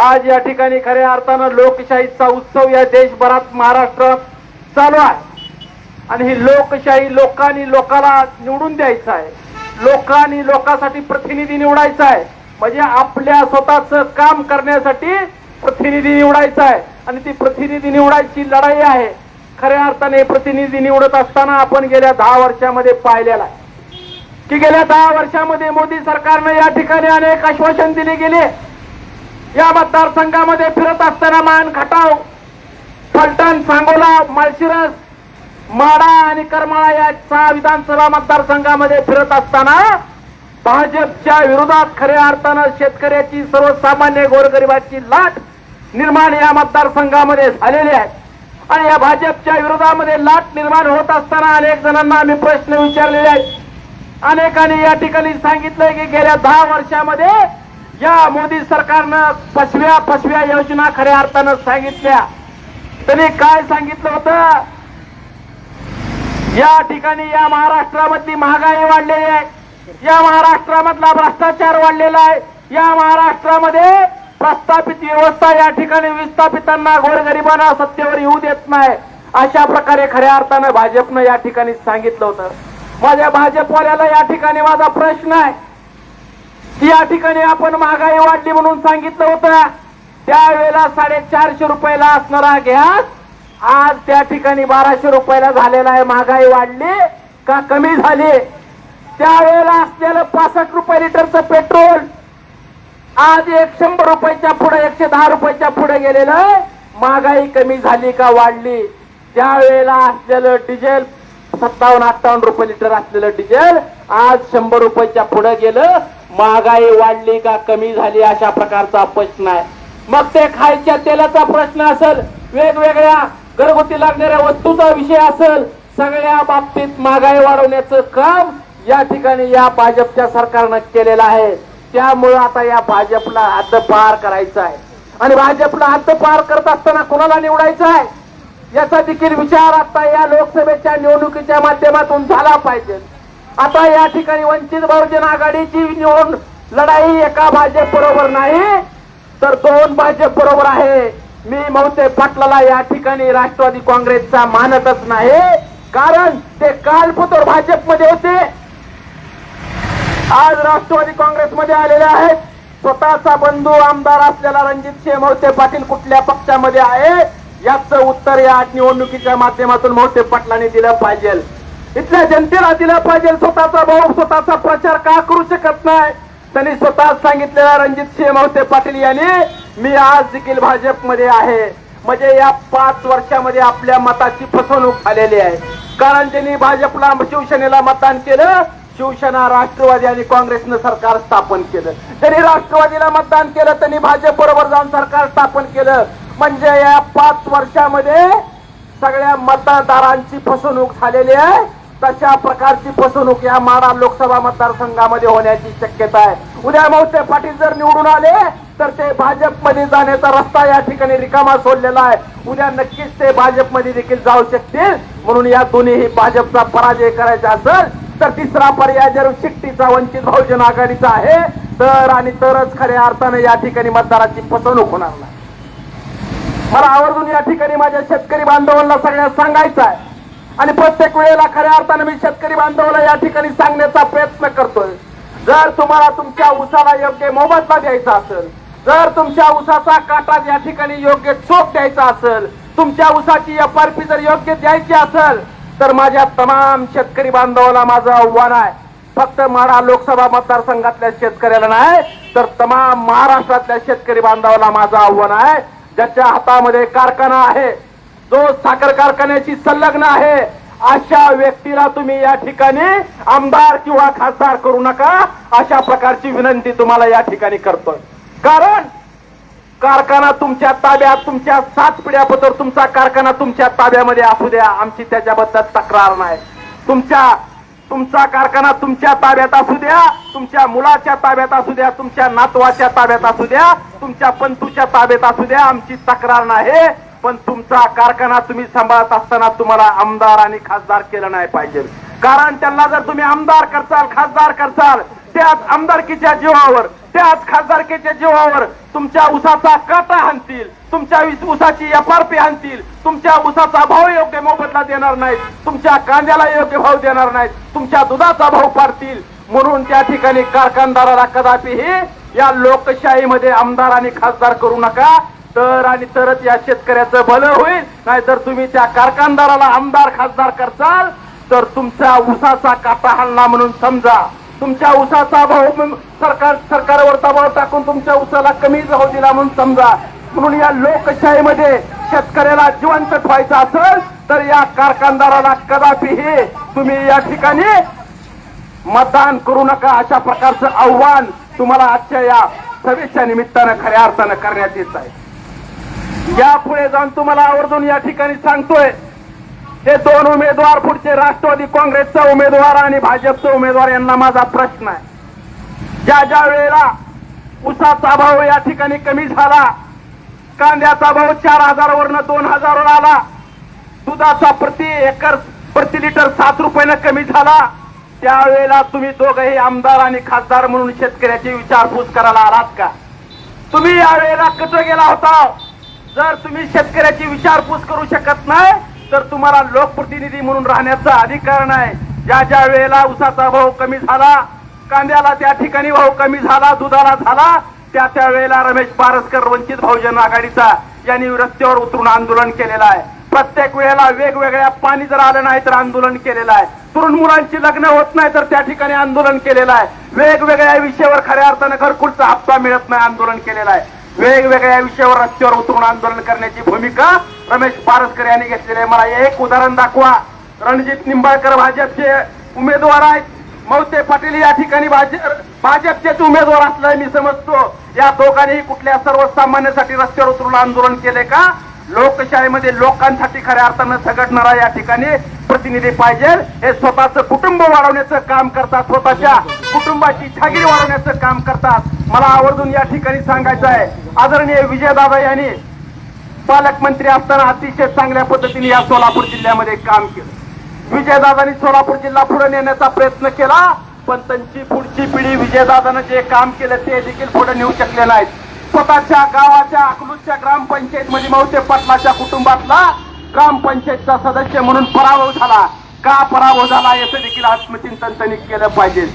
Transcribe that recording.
आज या ठिकाणी खऱ्या अर्थानं लोकशाहीचा उत्सव या देशभरात महाराष्ट्र चालू आहे. आणि ही लोकशाही लोकांनी लोकाला निवडून द्यायचं आहे. लोकांनी लोकांसाठी प्रतिनिधी निवडायचा आहे. म्हणजे आपल्या स्वतःच काम करण्यासाठी प्रतिनिधी निवडायचा आहे. आणि ती प्रतिनिधी निवडायची लढाई आहे. खऱ्या अर्थाने प्रतिनिधी निवडत असताना आपण गेल्या दहा वर्षामध्ये पाहिलेला आहे. की गेल्या दहा वर्षामध्ये मोदी सरकारनं या ठिकाणी अनेक आश्वासन दिले गेले. या मतदारसंघामध्ये फिरत असताना मान खटाव फलटण सांगोला माळशिरस माडा आणि करमाळा या सहा विधानसभा मतदारसंघामध्ये फिरत असताना भाजपच्या विरोधात खऱ्या अर्थानं शेतकऱ्याची सर्वसामान्य गोरगरिबाची लाट निर्माण या मतदारसंघामध्ये झालेली आहे. आणि या भाजपच्या विरोधामध्ये लाट निर्माण होत असताना अनेक जणांना आम्ही प्रश्न विचारलेले आहेत. अनेकांनी या ठिकाणी सांगितलंय की गेल्या दहा वर्षामध्ये या मोदी सरकारनं फसव्या फसव्या योजना खऱ्या अर्थानं सांगितल्या. त्यांनी काय सांगितलं होतं? या ठिकाणी या महाराष्ट्रामधली महागाई वाढलेली आहे. या महाराष्ट्रामधला भ्रष्टाचार वाढलेला आहे. या महाराष्ट्रामध्ये प्रस्थापित व्यवस्था या ठिकाणी विस्थापितांना गोरगरिबांना सत्तेवर येऊ देत नाही. अशा प्रकारे खऱ्या अर्थानं भाजपनं या ठिकाणी सांगितलं होतं. माझ्या भाजपवाल्याला या ठिकाणी माझा प्रश्न आहे. या ठिकाणी आपण महागाई वाढली म्हणून सांगितलं होतं. त्यावेळेला साडेचारशे रुपयाला असणारा गॅस आज त्या ठिकाणी बाराशे रुपयाला झालेला आहे. महागाई वाढली का कमी झाली? त्यावेळेला असलेलं पासष्ट रुपये लिटरचं पेट्रोल आज एक शंभर रुपयाच्या पुढे एकशे दहा रुपयाच्या पुढे गेलेलं आहे. महागाई कमी झाली का वाढली? त्यावेळेला असलेलं डिझेल सत्तावन्न अठ्ठावन्न रुपये लिटर असलेलं डिझेल आज शंभर रुपयाच्या पुढे गेलं महागाई वाढली का कमी झाली अशा प्रकारचा प्रश्न आहे. मग ते खायच्या तेलाचा प्रश्न असेल वेगवेगळ्या घरगुती लागणाऱ्या वस्तूचा विषय असेल सगळ्या बाबतीत महागाई वाढवण्याचं काम या ठिकाणी या भाजपच्या सरकारनं केलेलं आहे. त्यामुळं आता या भाजपला हद्द पार करायचा आहे. आणि भाजपला हद्द पार करत असताना कोणाला निवडायचं आहे? याचा देखील विचार आता या लोकसभेच्या निवडणुकीच्या माध्यमातून झाला पाहिजे. आता या ठिकाणी वंचित बहुजन आघाडीची निवडून लढाई एका भाजप बरोबर नाही तर दोन भाजप बरोबर आहे. मी मौते पाटलाला या ठिकाणी राष्ट्रवादी काँग्रेसचा मानतच नाही कारण ते कालपुतर भाजपमध्ये होते. आज राष्ट्रवादी काँग्रेसमध्ये आलेले आहेत. स्वतःचा बंधू आमदार असलेला रणजित सिंह मोहिते पाटील कुठल्या पक्षामध्ये आहे? याचं उत्तर या निवडणुकीच्या माध्यमातून मोहिते पाटलांनी दिलं पाहिजे. इथल्या जनतेला दिला पाहिजे. स्वतःचा भाऊ स्वतःचा प्रचार का करू शकत नाही? त्यांनी स्वतः सांगितलेला रणजित सिंह मोहिते पाटील यांनी मी आज देखील भाजपमध्ये आहे. म्हणजे या पाच वर्षामध्ये आपल्या मताची फसवणूक झालेली आहे. कारण त्यांनी भाजपला शिवसेनेला मतदान केलं शिवसेना राष्ट्रवादी आणि काँग्रेसनं सरकार स्थापन केलं. त्यांनी राष्ट्रवादीला मतदान केलं त्यांनी भाजप बरोबर जाऊन सरकार स्थापन केलं. म्हणजे या पाच वर्षामध्ये सगळ्या मतदारांची फसवणूक झालेली आहे. तशा प्रकारची फसवणूक या माडा लोकसभा मतदारसंघामध्ये होण्याची शक्यता आहे? उद्या मोठे पाटील जर निवडून आले तर ते भाजपमध्ये जाण्याचा रस्ता या ठिकाणी रिकामा सोडलेला आहे. उद्या नक्कीच ते भाजपमध्ये देखील जाऊ शकतील. म्हणून या दोन्ही भाजपचा पराजय करायचा असेल तर तिसरा पर्याय जर शिट्टीचा वंचित बहुजन आघाडीचा आहे तर आणि तरच खऱ्या अर्थानं या ठिकाणी मतदाराची फसवणूक होणार नाही. मला आवर्जून या ठिकाणी माझ्या शेतकरी बांधवांना सगळ्यात सांगायचं आहे आणि प्रत्येक वेळेला खऱ्या अर्थानं मी शेतकरी बांधवाला या ठिकाणी सांगण्याचा प्रयत्न करतोय. जर तुम्हाला तुमच्या उसाला योग्य मोबदला द्यायचा असेल जर तुमच्या उसाचा काटा या ठिकाणी योग्य चोख द्यायचा असेल तुमच्या उसाची एफ आर पी जर योग्य द्यायची असेल तर माझ्या तमाम शेतकरी बांधवाला माझं आव्हान आहे. फक्त माडा लोकसभा मतदारसंघातल्या शेतकऱ्याला नाही तर तमाम महाराष्ट्रातल्या शेतकरी बांधवाला माझं आव्हान आहे. ज्याच्या हातामध्ये कारखाना आहे जो साखर कारखान्याची संलग्न आहे अशा व्यक्तीला तुम्ही या ठिकाणी आमदार किंवा खासदार करू नका. अशा प्रकारची विनंती तुम्हाला या ठिकाणी करतोय. कारण कारखाना तुमच्या ताब्यात तुमच्या सात पिढ्याबद्दल तुमचा कारखाना तुमच्या ताब्यामध्ये असू द्या. आमची त्याच्याबद्दल तक्रार नाही. तुमच्या तुमचा कारखाना तुमच्या ताब्यात असू द्या. तुमच्या मुलाच्या ताब्यात असू द्या. तुमच्या नातवाच्या ताब्यात असू द्या. तुमच्या पंतूच्या ताब्यात असू द्या. आमची तक्रार नाही. पण तुमचा कारखाना तुम्ही सांभाळत असताना तुम्हाला आमदार आणि खासदार केलं नाही पाहिजे. कारण त्यांना जर तुम्ही आमदार करचाल खासदार करचाल त्याच आमदारकीच्या जीवावर त्याच खासदारकीच्या जीवावर तुमच्या उसाचा काटा हाणतील तुमच्या उसाची एफ आर पी तुमच्या उसाचा भाव योग्य मोबदला देणार नाहीत तुमच्या कांद्याला योग्य भाव देणार नाहीत तुमच्या दुधाचा भाव पाडतील म्हणून त्या ठिकाणी कारखानदाराला कदापिही या लोकशाहीमध्ये आमदार आणि खासदार करू नका. तर आणि तरच या शेतकऱ्याचं भलं होईल. नाहीतर तुम्ही त्या कारखानदाराला आमदार खासदार करसाल तर तुमच्या उसाचा काटा हल्ला म्हणून समजा. तुमच्या उसाचा भाव सरकार सरकारवर दबाव टाकून तुमच्या उसाला कमी भाव दिला म्हणून समजा. म्हणून या लोकशाहीमध्ये शेतकऱ्याला जिवंत ठेवायचं असेल तर या कारखानदाराला कदापिही तुम्ही या ठिकाणी मतदान करू नका अशा प्रकारचं आव्हान तुम्हाला आजच्या या सभेच्या निमित्तानं खऱ्या अर्थानं करण्यात येत आहे. यापुढे जाऊन तुम्हाला आवर्जून या ठिकाणी सांगतोय हे दोन उमेदवार पुढचे राष्ट्रवादी काँग्रेसचा उमेदवार आणि भाजपचा उमेदवार यांना माझा प्रश्न आहे. ज्या ज्या वेळेला उसाचा भाव या ठिकाणी कमी झाला कांद्याचा भाव चार हजारावरनं दोन हजारवर आला दुधाचा प्रति एकर प्रति लिटर सात रुपयानं कमी झाला त्यावेळेला तुम्ही दोघही आमदार आणि खासदार म्हणून शेतकऱ्याची विचारपूस करायला आलात का? तुम्ही यावेळेला कसं गेला होता? जर तुम्ही शेतकऱ्याची विचारपूस करू शकत नाही तर तुम्हाला लोकप्रतिनिधी म्हणून राहण्याचा अधिकार नाही. ज्या ज्या वेळेला उसाचा भाव कमी झाला कांद्याला त्या ठिकाणी भाव कमी झाला दुधाला झाला त्या त्या वेळेला रमेश पारसकर वंचित बहुजन आघाडीचा यांनी रस्त्यावर उतरून आंदोलन केलेलं आहे. प्रत्येक वेळेला वेगवेगळ्या पाणी जर आलं नाही तर आंदोलन केलेलं आहे. तरुण मुलांची लग्न होत नाही तर त्या ठिकाणी आंदोलन केलेलं आहे. वेगवेगळ्या विषयावर खऱ्या अर्थानं घरकुलचा हप्ता मिळत नाही आंदोलन केलेलं आहे. वेगवेगळ्या विषयावर रस्त्यावर उतरून आंदोलन करण्याची भूमिका रमेश पारसकर यांनी घेतलेली आहे. मला एक उदाहरण दाखवा. रणजित निंबाळकर भाजपचे उमेदवार आहेत. मौते पाटील या ठिकाणी भाजप भाजपचेच उमेदवार असल्याचे मी समजतो. या दोघांनी कुठल्या सर्वसामान्यासाठी रस्त्यावर उतरून आंदोलन केले का? लोकशाहीमध्ये लोकांसाठी खऱ्या अर्थानं झगडणारा या ठिकाणी प्रतिनिधी पाहिजे. हे स्वतःचं कुटुंब वाढवण्याचं काम करतात स्वतःच्या. कुटुंबाची छागिरी वाढवण्याचं काम करतात. मला आवर्जून या ठिकाणी सांगायचं आहे. आदरणीय विजयदादा यांनी पालकमंत्री असताना अतिशय चांगल्या पद्धतीने या सोलापूर जिल्ह्यामध्ये काम केलं. विजयदादांनी सोलापूर जिल्हा पुढे नेण्याचा प्रयत्न केला पण त्यांची पुढची पिढी विजयदादानं जे काम केलं ते देखील पुढे नेऊ शकले नाहीत. स्वतःच्या गावाच्या अकलूजच्या ग्रामपंचायत मध्ये मौते पाटलाच्या कुटुंबातला ग्रामपंचायतचा सदस्य म्हणून पराभव झाला. का पराभव झाला याचं देखील आत्मचिंतन त्यांनी केलं पाहिजे.